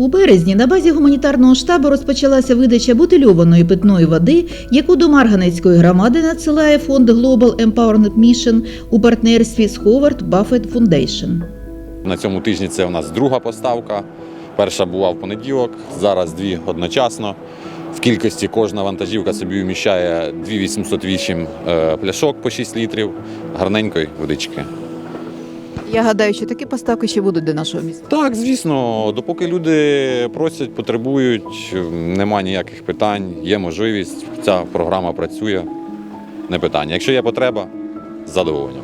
У березні на базі гуманітарного штабу розпочалася видача бутильованої питної води, яку до Марганецької громади надсилає фонд Global Empowerment Mission у партнерстві з Howard Buffett Foundation. На цьому тижні це у нас друга поставка. Перша була в понеділок, зараз дві одночасно. В кількості кожна вантажівка собі вміщає 2808 е, пляшок по 6 літрів гарненької водички. Я гадаю, що такі поставки ще будуть до нашого міста. Так, звісно, допоки люди просять, потребують, нема ніяких питань, є можливість. Ця програма працює. Не питання. Якщо є потреба, з задоволенням.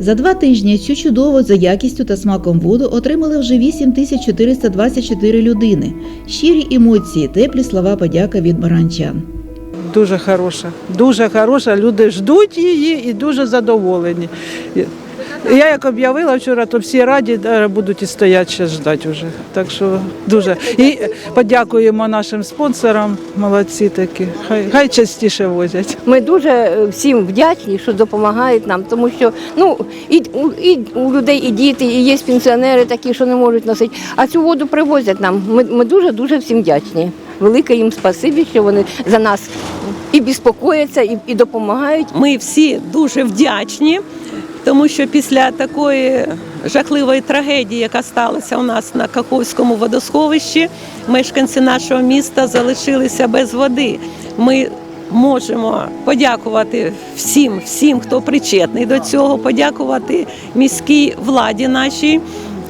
За два тижні цю чудову за якістю та смаком воду отримали вже 8424 людини. Щирі емоції, теплі слова подяка від маранчан. Дуже хороша, дуже хороша. Люди ждуть її і дуже задоволені. Я як об'явила вчора, то всі раді е, будуть і стоять ще ждати вже. Так що дуже. І подякуємо нашим спонсорам, молодці такі. Хай, хай частіше возять. Ми дуже е, всім вдячні, що допомагають нам, тому що ну і, у- і у людей і діти, і є пенсіонери такі, що не можуть носити. А цю воду привозять нам. Ми, ми дуже дуже всім вдячні. Велике їм спасибі, що вони за нас і безпокояться, і, і допомагають. Ми всі дуже вдячні, тому що після такої жахливої трагедії, яка сталася у нас на Каховському водосховищі, мешканці нашого міста залишилися без води. Ми можемо подякувати всім, всім, хто причетний до цього, подякувати міській владі нашій,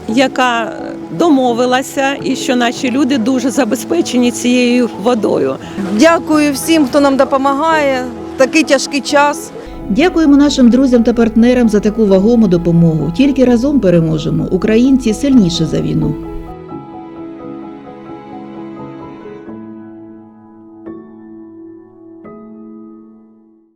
яка домовилася, і що наші люди дуже забезпечені цією водою. Дякую всім, хто нам допомагає. Такий тяжкий час. Дякуємо нашим друзям та партнерам за таку вагому допомогу. Тільки разом переможемо. Українці сильніше за війну.